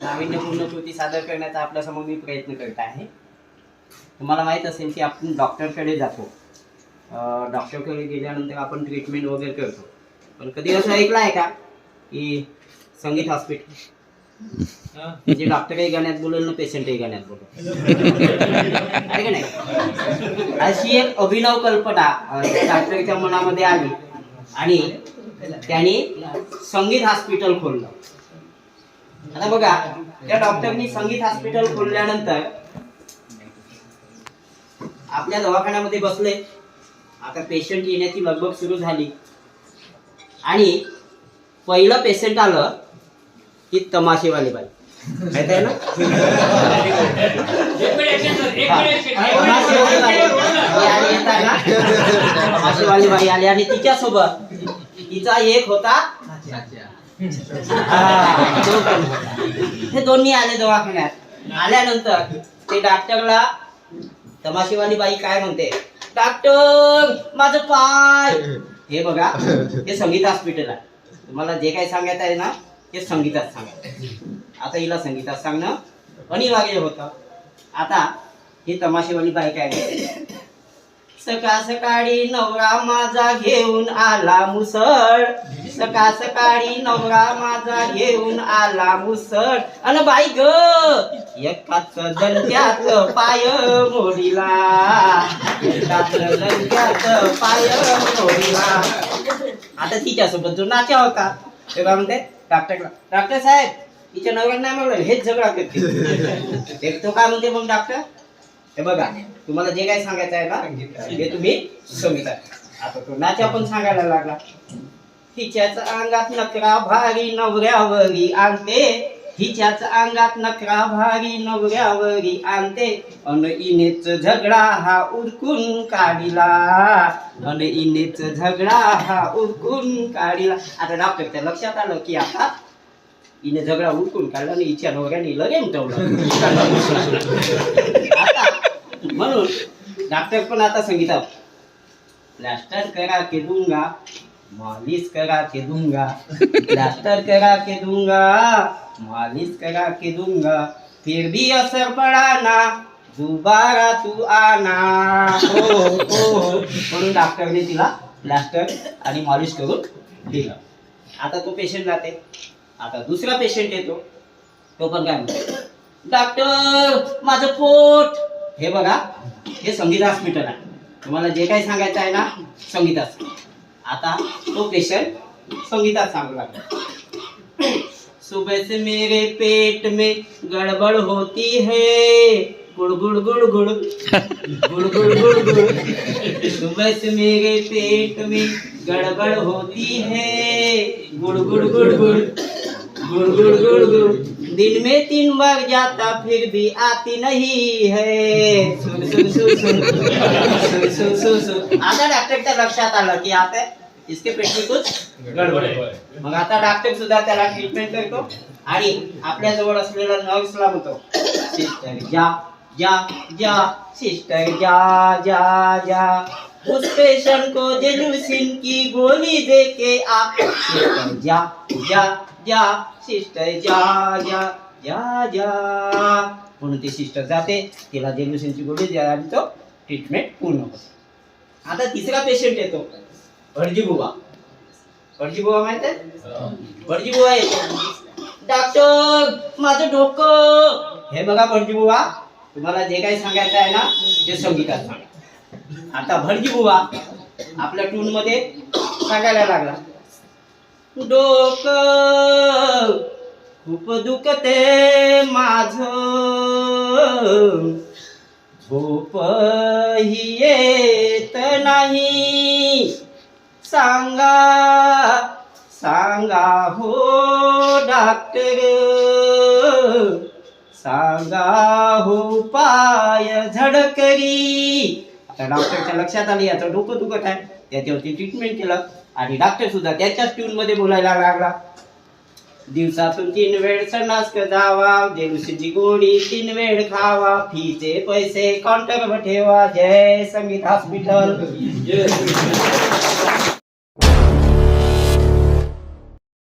नाविन्यपूर्ण कृती सादर करण्याचा आपल्यासमोर मी प्रयत्न करत आहे. तुम्हाला माहीत असेल की आपण डॉक्टरकडे जातो. डॉक्टरकडे गेल्यानंतर आपण ट्रीटमेंट वगैरे करतो. पण कधी असं ऐकलं आहे का की संगीत हॉस्पिटल म्हणजे डॉक्टरही गाण्यात बोलेल ना पेशंटही गाण्यात बोलेल. नाही? अशी एक अभिनव कल्पना डॉक्टरच्या मनामध्ये आली आणि त्यांनी संगीत हॉस्पिटल खोललं. आता बघा त्या डॉक्टरनी संगीत हॉस्पिटल खोलल्यानंतर आपल्या दवाखान्यामध्ये बसले. आता पेशंट येण्याची लगबग सुरू झाली. आणि पहिलं पेशंट आलं की तमाशेवाली बाई. माहीत आहे ना? तमाशेवाली बाई. आली आणि तिच्यासोबत तिचा एक होता हे. दोन्ही आले दवाखान्यात. आल्यानंतर ते डॉक्टरला तमाशेवाली बाई काय म्हणते? डॉक्टर माझं पाय. हे बघा हे संगीत हॉस्पिटल आहे. तुम्हाला जे काही सांगायचं आहे ना ते संगीतात सांगा. आता हिला संगीतात सांगणं अनिवार्य होतं. आता ही तमाशेवाली बाई काय म्हणते? सकाळ सकाळी नवरा माझा घेऊन आला मुसळ. सकाळ सकाळी नवरा माझा घेऊन आला मुसळ. अन बाई ग एकाच दणक्यात पाय मोडीला. एकाच दणक्यात पाय मोडीला. आता तिच्यासोबत जो नाच्या होता ते काय म्हणते डॉक्टरला. डॉक्टर साहेब तिच्या नवऱ्यानं नाही म्हणलं हेच झगडा करते. ते तो काय म्हणते मग डॉक्टर? हे बघा तुम्हाला जे काही सांगायचं आहे ना ते तुम्ही समजा आता तो नाच्या पण सांगायला लागला. हिच्याच अंगात नकरा भारी नवऱ्यावरी आणते. हिच्याच अंगात नकरा भारी नवऱ्यावरी आणते. अन इनेच झगडा हा उरकून काढिला. अन इनेच झगडा हा उरकून काढिला. आता डॉक्टरच्या लक्षात आलं की आता हिने झगडा उरकून काढला आणि हिच्या नवऱ्याने लगेच आता म्हणून डॉक्टर पण आता सांगितलं प्लास्टर करा के दूंगा मालिश करा के दूंगा प्लास्टर करा के दूंगा मालिश करा के दूंगा फिर भी असर पड़ा ना दुबारा तू आना. हो हो, हो. म्हणून डॉक्टरने तिला प्लास्टर आणि मालिश करून दिलं. आता तो पेशंट जाते. आता दुसरा पेशंट येतो. तो पण काय म्हणतो डॉक्टर माझं पोट. हे बघा हे संगीता हॉस्पिटल आहे. तुम्हाला जे काही सांगायचं आहे ना संगीतात आता तो पेशंट संगीतात सांगू लागला. सुबह से मेरे पेट में गड़बड़ होती है. गुड़ गुड़ गुड़ गुड़. गुड़ गुड़ गुड़ गुड़. सुबह से मेरे पेट में गड़बड़ होती है. गुड़ गुड़ गुड़ गुड़. गुड़ गुड़ गुड़ गुड़ दिन में तीन बार जाता फिर भी आती नहीं है। सुन सुन सुन सुन सुन सुन सुन सुन। आता डॉक्टरच्या लक्षात आलं की आता इसके पेट में कुछ? गडबड आहे मग आता डॉक्टर सुद्धा त्याला ट्रीटमेंट करतो आणि आपल्या जवळ असलेला नर्सला म्हणतो सिस्टर जा जा जा सिस्टर जा जा जा. उस पेशेंट को जेलुसिन की गोली दे के आप जा जा जा सिस्टर जा जा जा जा म्हणून ती सिस्टर जाते तिला जेलुसिनची गोळी द्या आणि तो ट्रीटमेंट पूर्ण होतो. आता तिसरा पेशंट येतो. भटजी बुवा भटजी बुवा माहीत आहे? भटजी बुवा येतो. डॉक्टर माझं डोकं. हे बघा भटजी बुवा तुम्हाला जे काही सांगायचं आहे ना ते संगीतात सांगा. आता भटजी बुवा आपल्या टून मध्ये सांगायला लागला. डोकं. खूप दुखते माझ. झोप ही येत नाही. सांगा सांगा हो डॉक्टर सांगा हो पाय झडकरी. आता डॉक्टरच्या लक्षात आली याचं डोकं दुखत आहे. त्याच्यावरती ट्रीटमेंट केलं. आणि डॉक्टर सुद्धा त्याच्याच ट्यून मध्ये बोलायला लागला. दिवसातून तीन वेळ सणास्क जावा देवशीची गोळी तीन वेळ खावा. फीचे पैसे काउंटर ठेवा. जय संगीत हॉस्पिटल